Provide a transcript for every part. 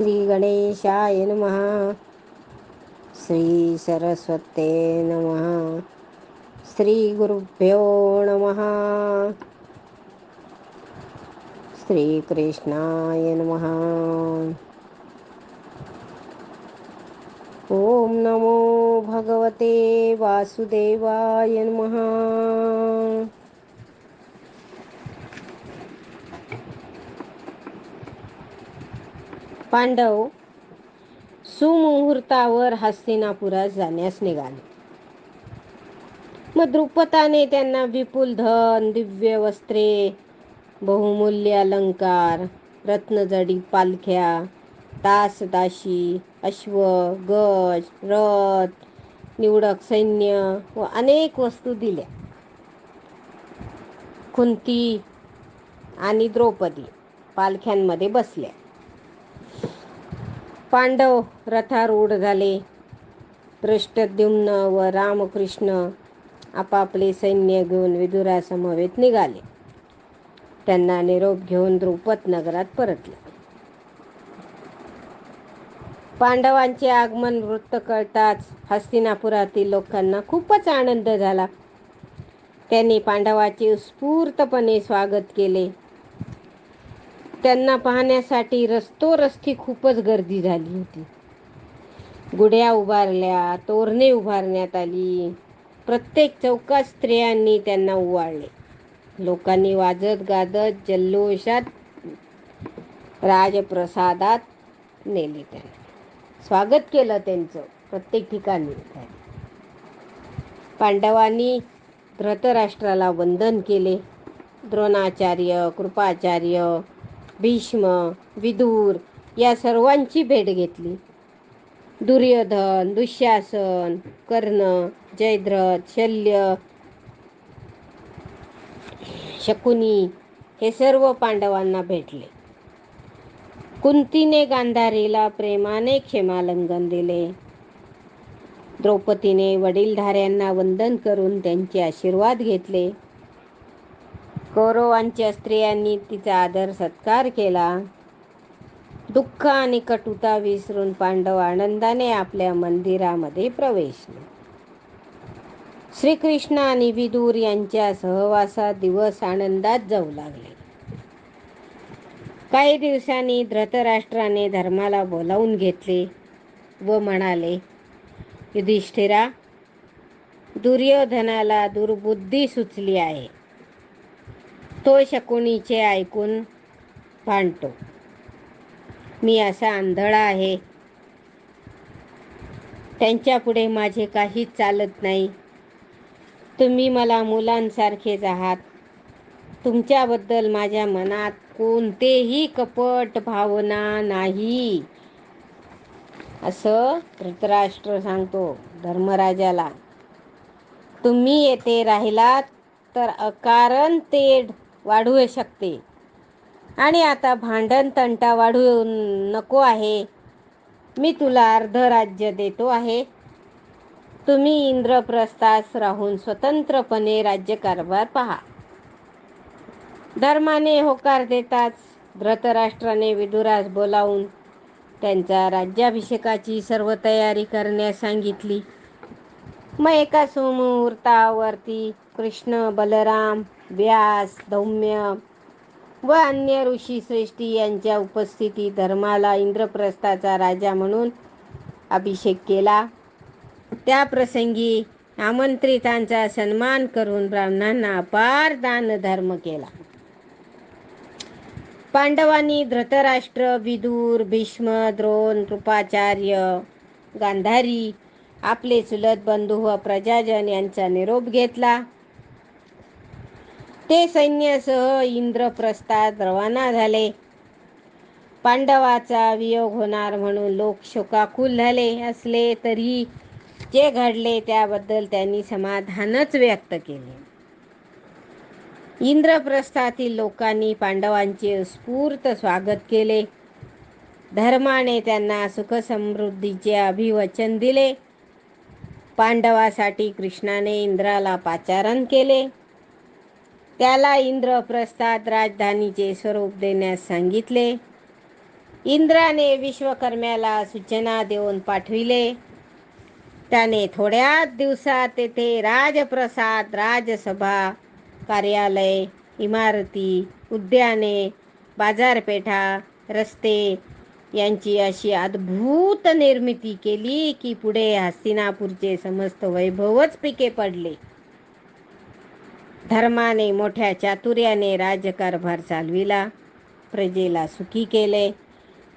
श्री गणेशाय नमः। श्री सरस्वते नमः। श्री गुरुभ्यो नमः। श्रीकृष्णाय नमः। ॐ नमो भगवते वासुदेवाय नमः। पांडव सुमुहूर्तावर हस्तिनापुरात जाण्यास निघाले. मग द्रुपदाने त्यांना विपुल धन दिव्य वस्त्रे बहुमूल्य अलंकार रत्नजडी पालख्या दासदाशी अश्व गज रथ निवडक सैन्य व अनेक वस्तू दिल्या. कुंती आणि द्रौपदी पालख्यांमध्ये बसल्या. पांडव रथारूढ झाले. पृष्ठद्युम्न व रामकृष्ण आपापले सैन्य घेऊन विदुरासमवेत निघाले. त्यांना निरोप घेऊन द्रुपद नगरात परतले. पांडवांचे आगमन वृत्त कळताच हस्तिनापुरातील लोकांना खूपच आनंद झाला. त्यांनी पांडवाचे उत्स्फूर्तपणे स्वागत केले. त्यांना पाहण्यासाठी रस्तोरस्ती खूपच गर्दी झाली होती. गुड्या उभारल्या तोरणे उभारण्यात आली. प्रत्येक चौकात स्त्रियांनी त्यांना उवाळले. लोकांनी वाजत गाजत जल्लोषात राजप्रसादात नेले त्यांना. स्वागत केलं त्यांचं प्रत्येक ठिकाणी. पांडवांनी धृतराष्ट्राला वंदन केले. द्रोणाचार्य कृपाचार्य भीष्म विदूर या सर्वांची भेट घेतली. दुर्योधन दुःशासन कर्ण जयद्रथ शल्य शकुनी हे सर्व पांडवांना भेटले. कुंतीने गांधारीला प्रेमाने क्षेमालंघन दिले. द्रौपदीने वडीलधाऱ्यांना वंदन करून त्यांचे आशीर्वाद घेतले. कौरवांच्या स्त्रियांनी तिचा आदर सत्कार केला. दुःख आणि कटुता विसरून पांडव आनंदाने आपल्या मंदिरामध्ये प्रवेशले. श्रीकृष्ण आणि विदूर यांच्या सहवासात दिवस आनंदात जाऊ लागले. काही दिवसांनी धृतराष्ट्राने धर्माला बोलावून घेतले व म्हणाले युधिष्ठिरा दुर्योधनाला दुर्बुद्धी सुचली आहे. तो शकुनीचे ऐकून भांडतो. मी असा आंधळा आहे. त्यांच्या पुढे माझे काहीच चालत नाही. तुम्ही मला मुलांसारखेच आहात. तुमच्याबद्दल माझ्या मनात कोणतेही कपट भावना नाही. असं धृतराष्ट्र सांगतो धर्मराजाला. तुम्ही येथे राहिलात तर अकारण तेढ वाढू शकते. आणि आता भांडण तंटा वाढू नको आहे. मी तुला अर्ध राज्य देतो आहे. तुम्ही इंद्रप्रस्थास राहून स्वतंत्रपणे राज्यकारभार पहा. धर्माने होकार देताच धृतराष्ट्राने विदुरास बोलावून त्यांच्या राज्याभिषेकाची सर्व तयारी करण्यास सांगितली. मग एका सुमुहूर्तावरती कृष्ण बलराम व्यास धौम्य व अन्य ऋषी श्रेष्ठी यांच्या उपस्थितीत धर्माला इंद्रप्रस्थाचा राजा म्हणून अभिषेक केला. त्या प्रसंगी आमंत्रितांचा सन्मान करून ब्राह्मणांना अपार दान धर्म केला. पांडवांनी धृतराष्ट्र विदूर भीष्म द्रोण कृपाचार्य गांधारी आपले चुलत बंधू व प्रजाजन यांचा निरोप घेतला. ते सैन्यासह इंद्रप्रस्थात रवाना झाले. पांडवाचा वियोग होणार म्हणून लोक शोकाकुल झाले असले तरी जे घडले त्याबद्दल त्यांनी समाधानच व्यक्त केले. इंद्रप्रस्थातील लोकांनी पांडवांचे स्फूर्त स्वागत केले. धर्माने त्यांना सुखसमृद्धीचे अभिवचन दिले. पांडवासाठी कृष्णाने इंद्राला पाचारण केले. त्याला इंद्रप्रस्थात राजधानीचे स्वरूप देण्यास सांगितले. इंद्राने विश्वकर्म्याला सूचना देऊन पाठविले. त्याने थोड्याच दिवसात तेथे राजप्रसाद राजसभा कार्यालय इमारती उद्याने बाजारपेठा रस्ते यांची अशी अद्भुत निर्मिती केली की पुढे हस्तिनापूरचे समस्त वैभवच पिके पडले. धर्माने मोठ्या चातुर्याने राज्यकारभार चालविला. प्रजेला सुखी केले.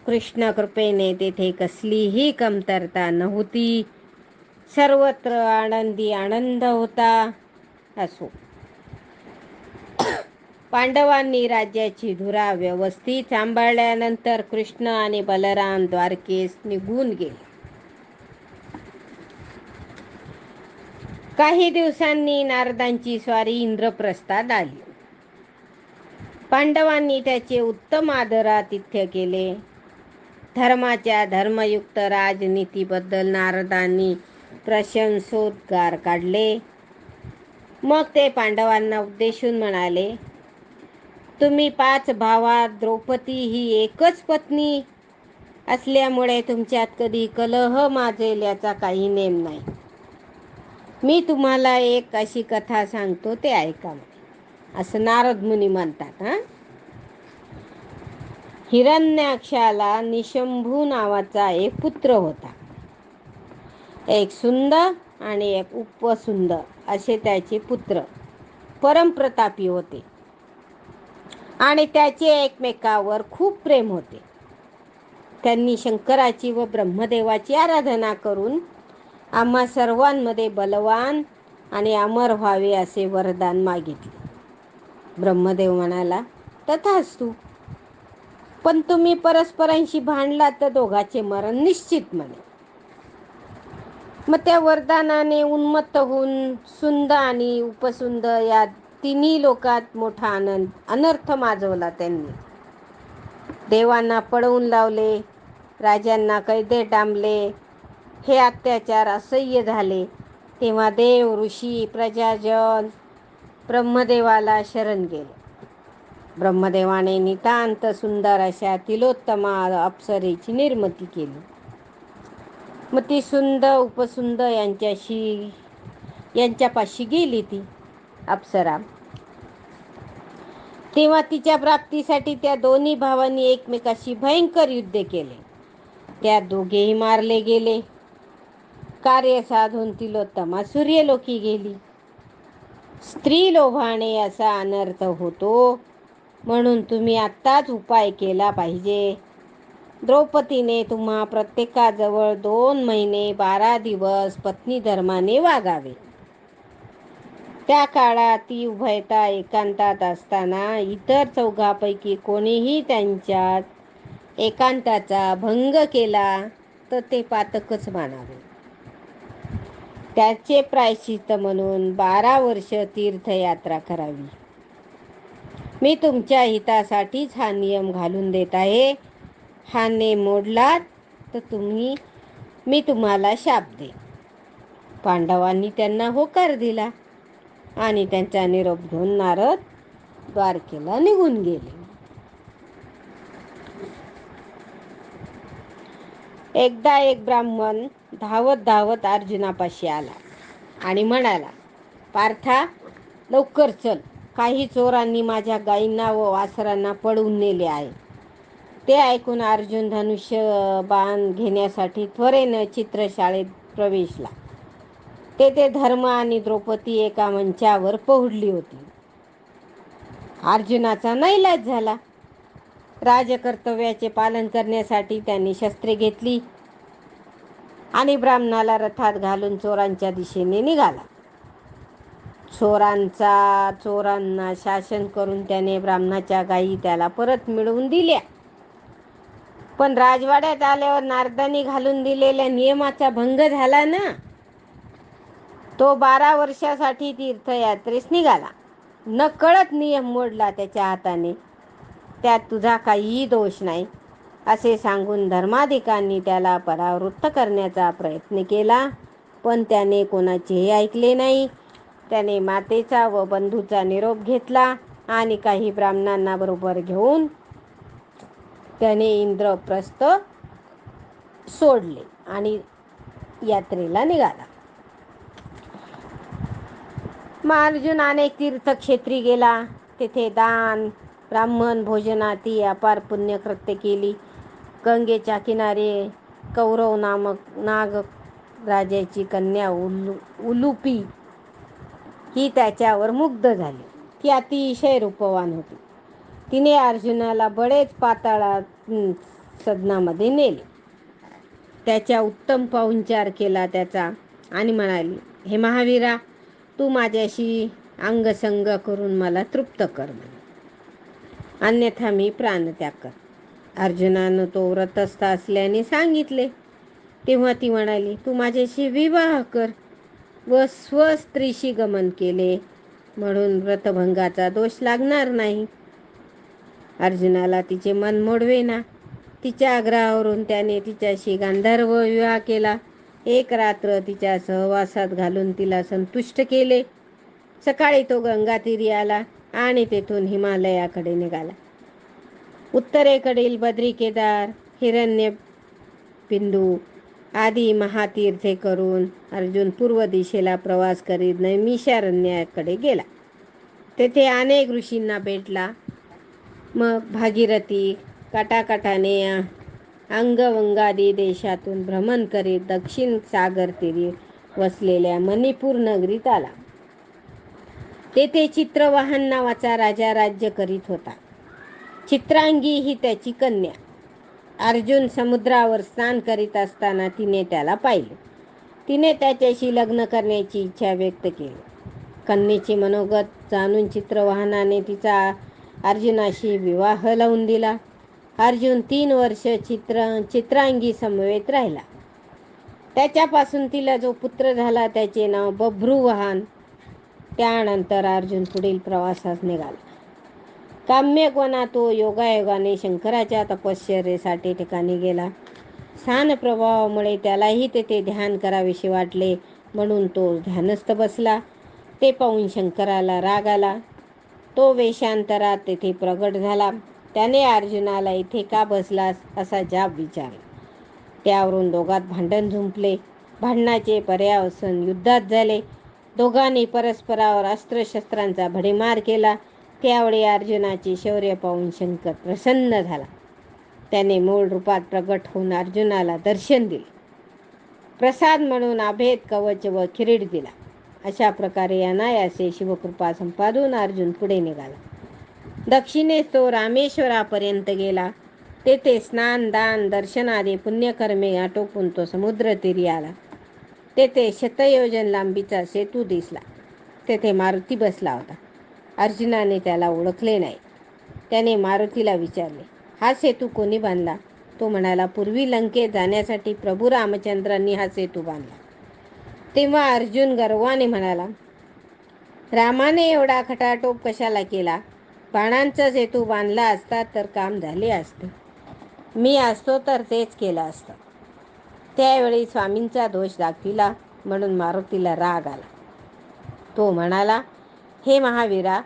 कृष्ण कृपेने तेथे कसलीही कमतरता नव्हती. सर्वत्र आनंदी आनंद होता असो. पांडवांनी राज्याची धुरा व्यवस्थित सांभाळल्यानंतर कृष्ण आणि बलराम द्वारकेस निघून गेले. काही दिवसांनी नारदांची स्वारी इंद्रप्रस्थात आली. पांडवांनी त्याचे उत्तम आदरातिथ्य केले. धर्माच्या धर्मयुक्त राजनीतीबद्दल नारदांनी प्रशंसोद्गार काढले. मग ते पांडवांना उद्देशून म्हणाले तुम्ही पाच भावात द्रौपदी ही एकच पत्नी. असल्यामुळे तुमच्यात कधी कलह माजेल याचा काही नेम नाही. मी तुम्हाला एक अशी कथा सांगतो ते ऐका असं नारद मुनी म्हणतात हा? हिरण्याक्षाला निशंभू नावाचा एक पुत्र होता. एक सुंदर आणि एक उपसुंदर असे त्याचे पुत्र परमप्रतापी होते. आणि त्याचे एकमेकावर खूप प्रेम होते. त्यांनी शंकराची व ब्रह्मदेवाची आराधना करून आम्हा सर्वांमध्ये बलवान आणि अमर व्हावे असे वरदान मागितले. ब्रह्मदेव म्हणाला तथास्तू पण तुम्ही परस्परांशी भांडला तर दोघाचे मरण निश्चित म्हणे मग त्या वरदानाने उन्मत्त होऊन सुंद आणि उपसुंद या तिन्ही लोकात मोठा आनंद अनर्थ माजवला त्यांनी. देवांना पळवून लावले राजांना कैदे डांबले हे अत्याचार असह्य झाले. तेव्हा देव ऋषी प्रजाजन ब्रह्मदेवाला शरण गेले. ब्रह्मदेवाने नितांत सुंदर अशा तिलोत्तमा अप्सरेची निर्मिती केली. मग ती सुंद उपसुंद यांच्याशी यांच्यापाशी गेली ती अप्सरा. तेव्हा तिच्या प्राप्तीसाठी त्या दोन्ही भावांनी एकमेकाशी भयंकर युद्ध केले. त्या दोघेही मारले गेले. कार्य साधून तिलोत्तमा सूर्यलोकी गेली. स्त्री लोभाने असा अनर्थ होतो. म्हणून तुम्ही आत्ताच उपाय केला पाहिजे. द्रौपदीने तुम्हा प्रत्येकाजवळ दोन महिने बारा दिवस पत्नी धर्माने वागावे. त्या काळात ती उभयता एकांतात असताना इतर चौघापैकी कोणीही त्यांच्यात एकांताचा भंग केला तर ते पातकच मानावे. त्याचे प्रायश्चित म्हणून बारा वर्ष तीर्थयात्रा करावी. मी तुमच्या हितासाठीच हा नियम घालून देत आहे. हा नेम मोडलात तर तुम्ही मी तुम्हाला शाप दे पांडवांनी त्यांना होकार दिला आणि त्यांचा निरोप घेऊन नारद द्वारकेला निघून गेले. एकदा एक ब्राह्मण धावत धावत अर्जुनापाशी आला आणि म्हणाला पार्था लवकर चल. काही चोरांनी माझ्या गायींना व वासरांना पळवून नेले आहे. ते ऐकून अर्जुन धनुष्य बाण घेण्यासाठी त्वरेनं चित्रशाळेत प्रवेशला. तेथे धर्म आणि द्रौपदी एका मंचावर पोहडली होती. अर्जुनाचा नैलाज झाला. राजकर्तव्याचे पालन करण्यासाठी त्यांनी शस्त्रे घेतली. आणि ब्राह्मणाला रथात घालून चोरांच्या दिशेने निघाला. चोरांचा चोरांना शासन करून त्याने ब्राह्मणाच्या गायी त्याला परत मिळवून दिल्या. पण राजवाड्यात आल्यावर नारदानी घालून दिलेल्या नियमाचा भंग झाला ना? तो बारा वर्षासाठी तीर्थयात्रेस निघाला. न कळत नियम मोडला त्याच्या हाताने. त्यात तुझा काहीही दोष नाही. असे सांगून धर्माधिकांनी त्याला परावृत्त करण्याचा प्रयत्न केला. पण त्याने कोणाचेही ऐकले नाही. त्याने मातेचा व बंधूचा निरोप घेतला आणि काही ब्राह्मणांना बरोबर घेऊन त्याने इंद्रप्रस्थ सोडले आणि यात्रेला निघाला. मग अर्जुन अनेक तीर्थक्षेत्री गेला. तेथे दान ब्राह्मण भोजनाती अपार पुण्यकृत्य केली. गंगेच्या किनारे कौरव नामक नाग राजाची कन्या उलू उलुपी ही त्याच्यावर मुग्ध झाली. ती अतिशय रूपवान होती. तिने अर्जुनाला बळेच पाताळात सदनामध्ये नेले. त्याच्या उत्तम पाहुणचार केला त्याचा आणि म्हणाली हे महावीरा तू माझ्याशी अंगसंग करून मला तृप्त कर अन्यथा मी प्राणत्याग कर अर्जुनानं तो व्रतस्थ असल्याने सांगितले. तेव्हा ती म्हणाली तू माझ्याशी विवाह कर व स्वस्त्रीशी गमन केले म्हणून व्रतभंगाचा दोष लागणार नाही. अर्जुनाला तिचे मन मोडवे ना तिच्या आग्रहावरून त्याने तिच्याशी गांधर्व विवाह केला. एक रात्र तिच्या सहवासात घालून तिला संतुष्ट केले. सकाळी तो गंगातीरी आला आणि तेथून हिमालयाकडे निघाला. उत्तरेकडील बद्री केदार हिरण्य बिंदू आदी महातीर्थे करून अर्जुन पूर्व दिशेला प्रवास करीत नैमिषारण्याकडे गेला. तेथे अनेक ऋषींना भेटला. मग भागीरथी काटाकाटाने अंगवंगादी देशातून भ्रमण करीत दक्षिण सागर तीरी वसलेल्या मणिपूर नगरीत आला. तेथे चित्रवाहन नावाचा राजा राज्य करीत होता. चित्रांगी ही त्याची कन्या. अर्जुन समुद्रावर स्नान करीत असताना तिने त्याला पाहिले. तिने त्याच्याशी लग्न करण्याची इच्छा व्यक्त केली. कन्येचे मनोगत जाणून चित्रवाहनाने तिचा अर्जुनाशी विवाह लावून दिला. अर्जुन तीन वर्ष चित्र चित्रांगी समवेत राहिला. त्याच्यापासून तिला जो पुत्र झाला त्याचे नाव बभ्रुवाहन. त्यानंतर अर्जुन पुढील प्रवासास निघाला. काम्यकोना तो योगायोगाने शंकराच्या तपश्चर्येसाठी ठिकाणी गेला. स्थान प्रभावामुळे त्यालाही तेथे ध्यान करावेसे वाटले म्हणून तो ध्यानस्थ बसला. ते पाहून शंकराला राग आला. तो वेशांतरात तेथे प्रगट झाला. त्याने अर्जुनाला इथे का बसलास? असा जाब विचारला. त्यावरून दोघात भांडण झुंपले. भांडणाचे पर्यावसन युद्धात झाले. दोघांनी परस्परावर अस्त्रशस्त्रांचा भडीमार केला. त्यावेळी अर्जुनाचे शौर्य पाहून शंकर प्रसन्न झाला. त्याने मूळ रूपात प्रगट होऊन अर्जुनाला दर्शन दिले. प्रसाद म्हणून अभेद कवच व किरीट दिला. अशा प्रकारे अनायासे शिवकृपा संपादून अर्जुन पुढे निघाला. दक्षिणेस तो रामेश्वरापर्यंत गेला. तेथे स्नान दान दर्शनादी पुण्यकर्मे आटोपून तो समुद्र तीरी आला. तेथे शतयोजन लांबीचा सेतू दिसला. तेथे मारुती बसला होता. अर्जुनाने त्याला ओळखले नाही. त्याने मारुतीला विचारले हा सेतू कोणी बांधला? तो म्हणाला पूर्वी लंकेत जाण्यासाठी प्रभू रामचंद्रांनी हा सेतू बांधला. तेव्हा अर्जुन गर्वाने म्हणाला रामाने एवढा खटाटोप कशाला केला? बाणांचा सेतू बांधला असता तर काम झाले असते. मी असतो तर तेच केलं असतं. त्यावेळी स्वामींचा दोष दाखविला म्हणून मारुतीला राग आला. तो म्हणाला हे महावीरा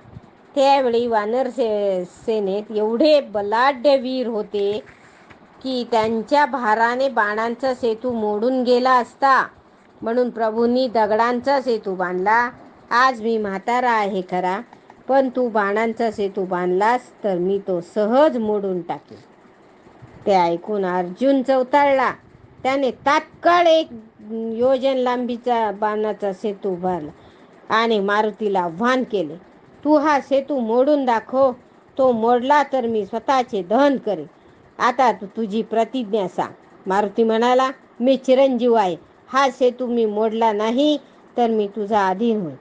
त्यावेळी वानर से सेनेत एवढे बलाढ्य वीर होते की त्यांच्या भाराने बाणांचा सेतू मोडून गेला असता. म्हणून प्रभूंनी दगडांचा सेतू बांधला. आज मी म्हातारा आहे खरा पण तू बाणांचा सेतू बांधलास तर मी तो सहज मोडून टाकेन. ते ऐकून अर्जुन चौताळला त्याने तात्काळ एक योजन लांबीचा बाणाचा सेतू उभारला आणि मारुतीला आव्हान केले. तू हा सेतू मोडून दाखव. तो मोडला तर मी स्वतःचे दहन करेन. आता तू तुझी प्रतिज्ञा सांग. मारुती म्हणाला मी चिरंजीव आहे. हा सेतू मी मोडला नाही तर मी तुझा अधीन होईल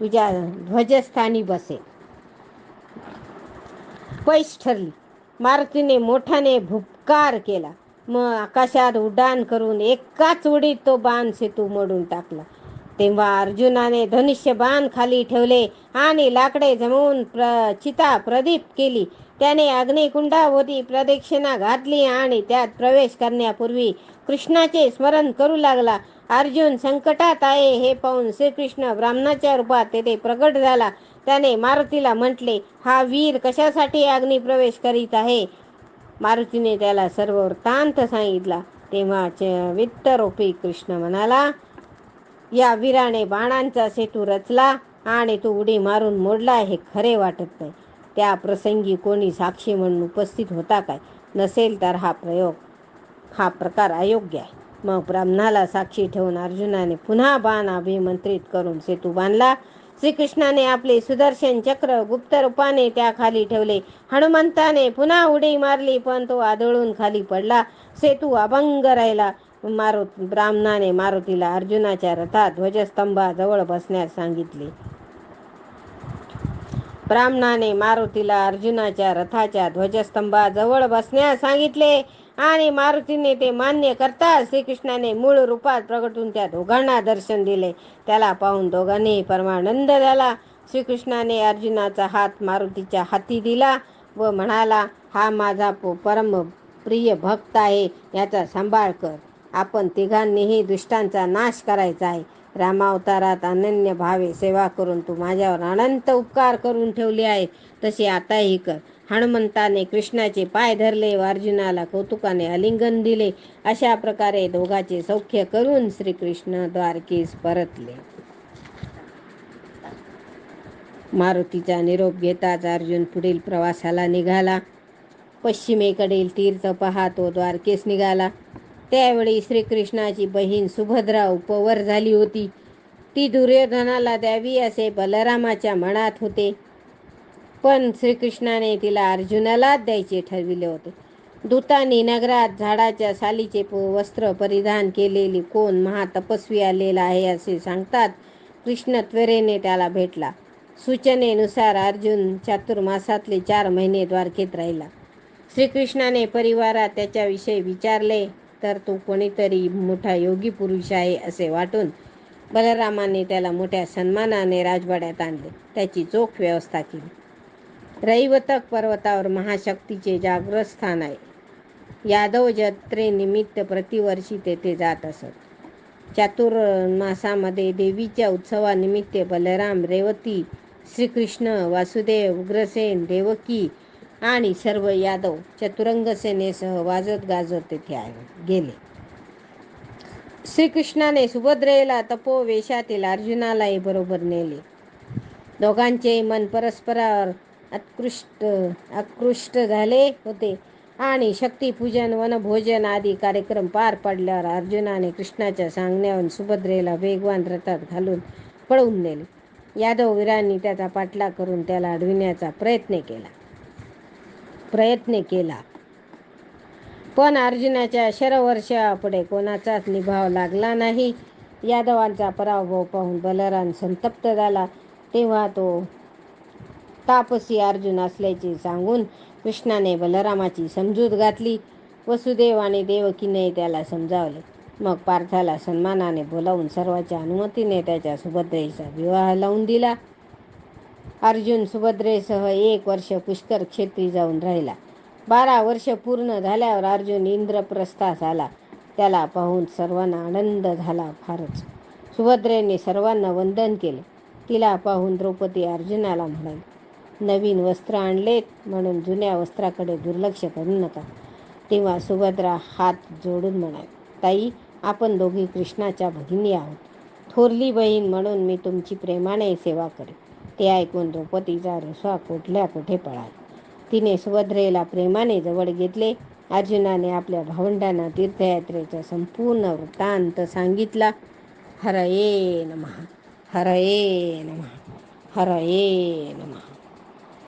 तुझ्या ध्वजस्थानी बसेल पैस ठरली. मारुतीने मोठ्याने भुपकार केला. मग आकाशात उड्डाण करून एकाच उडीत तो बाण सेतू मोडून टाकला. तेव्हा अर्जुनाने धनुष्य बाण खाली ठेवले आणि लाकडे जमवून प्र चिता प्रदीप केली. त्याने अग्निकुंडाभोवती प्रदक्षिणा घातली आणि त्यात प्रवेश करण्यापूर्वी कृष्णाचे स्मरण करू लागला. अर्जुन संकटात आहे हे पाहून श्रीकृष्ण ब्राह्मणाच्या रूपात तेथे प्रगट झाला. त्याने मारुतीला म्हटले हा वीर कशासाठी अग्निप्रवेश करीत आहे? मारुतीने त्याला सर्व वृत्तांत सांगितला. तेव्हा वित्तरोपी कृष्ण म्हणाला या वीराने बाणांचा सेतू रचला आणि तो उडी मारून मोडला हे खरे वाटत नाही. त्या प्रसंगी कोणी साक्षी म्हणून उपस्थित होता काय? नसेल तर हा प्रयोग हा प्रकार अयोग्य आहे. मग ब्राह्मणाला साक्षी ठेवून अर्जुनाने पुन्हा बाण अभिमंत्रित करून सेतू बांधला. श्रीकृष्णाने आपले सुदर्शन चक्र गुप्त रूपाने त्या खाली ठेवले. हनुमंताने पुन्हा उडी मारली पण तो आदळून खाली पडला. सेतू अभंग राहिला. मारुत ब्राह्मणाने मारुतीला अर्जुनाच्या रथात ध्वजस्तंभाजवळ बसण्यास सांगितले. ब्राह्मणाने मारुतीला अर्जुनाच्या रथाच्या ध्वजस्तंभाजवळ बसण्यास सांगितले आणि मारुतीने ते मान्य करता श्रीकृष्णाने मूळ रूपात प्रगटून त्या दोघांना दर्शन दिले. त्याला पाहून दोघांनी परमानंद झाला. श्रीकृष्णाने अर्जुनाचा हात मारुतीच्या हाती दिला व म्हणाला हा माझा परम प्रिय भक्त आहे याचा सांभाळ कर. आपण तिघांनीही दुष्टांचा नाश करायचा आहे. रामावतारात अनन्य भावे सेवा करून तू माझ्यावर अनंत उपकार करून ठेवले आहे तसे आताही कर. हनुमंताने कृष्णाचे पाय धरले व अर्जुनाला कौतुकाने आलिंगन दिले. अशा प्रकारे दोघाचे सौख्य करून श्रीकृष्ण द्वारकेस परतले. मारुतीचा निरोप घेताच अर्जुन पुढील प्रवासाला निघाला. पश्चिमेकडील तीर्थ पाहतो तो द्वारकेस निघाला. त्यावेळी श्रीकृष्णाची बहीण सुभद्रा उपवर झाली होती. ती दुर्योधनाला द्यावी असे बलरामाच्या मनात होते. पण श्रीकृष्णाने तिला अर्जुनालाच द्यायचे ठरविले होते. दूतांनी नगरात झाडाच्या सालीचे वस्त्र परिधान केलेली कोण महातपस्वी आलेला आहे असे सांगतात. कृष्ण त्वरेने त्याला भेटला. सूचनेनुसार अर्जुन चातुर्मासातले चार महिने द्वारकेत राहिला. श्रीकृष्णाने परिवारात त्याच्याविषयी विचारले तर तो कोणीतरी मोठा योगी पुरुष आहे असे वाटून बलरामाने त्याला मोठ्या सन्मानाने राजवाड्यात आणले. त्याची चोख व्यवस्था केली. रैवतक पर्वतावर महाशक्तीचे जागृत स्थान आहे. यादव जत्रेनिमित्त प्रतिवर्षी तेथे जात असत. चातुर्मासामध्ये देवीच्या उत्सवानिमित्त बलराम रेवती श्रीकृष्ण वासुदेव उग्रसेन देवकी आणि सर्व यादव चतुरंग सेनेसह वाजत गाजत तेथे आले गेले. श्रीकृष्णाने सुभद्रेला तपो वेशातील अर्जुनालाही बरोबर नेले. दोघांचे मन परस्परावर उत्कृष्ट आकृष्ट झाले होते आणि शक्तीपूजन वनभोजन आदी कार्यक्रम पार पडल्यावर अर्जुनाने कृष्णाच्या सांगण्यावरून सुभद्रेला वेगवान रथात घालून पळवून नेले. यादव वीरांनी त्याचा पाठलाग करून त्याला अडविण्याचा प्रयत्न केला. प्रयत्न केला. पण अर्जुनाच्या शरवर्षापुढे कोणाचाच निभाव लागला नाही. यादवांचा पराभव पाहून बलराम संतप्त झाला. तेव्हा तो तापसी अर्जुन असल्याचे सांगून कृष्णाने बलरामाची समजूत घातली. वसुदेव आणि देवकीने त्याला समजावले. मग पार्थाला सन्मानाने बोलावून सर्वांच्या अनुमतीने त्याच्या सुभद्रेचा विवाह लावून दिला. अर्जुन सुभद्रेसह एक वर्ष पुष्कर क्षेत्री जाऊन राहिला. बारा वर्ष पूर्ण झाल्यावर अर्जुन इंद्रप्रस्थास आला. त्याला पाहून सर्वांना आनंद झाला फारच. सुभद्रेने सर्वांना वंदन केले. तिला पाहून द्रौपदी अर्जुनाला म्हणाली नवीन वस्त्र आणलेत म्हणून जुन्या वस्त्राकडे दुर्लक्ष करू नका. तेव्हा सुभद्रा हात जोडून म्हणाली ताई आपण दोघी कृष्णाच्या भगिनी आहोत. थोरली बहीण म्हणून मी तुमची प्रेमाने सेवा करेन. ते ऐकून द्रौपदीचा रुसवा कुठल्या कुठे पळाला. तिने सुभद्रेला प्रेमाने जवळ घेतले. अर्जुनाने आपल्या भावंडांना तीर्थयात्रेचा संपूर्ण वृत्तांत सांगितला. हरये नमः हरये नमः हरये नमः.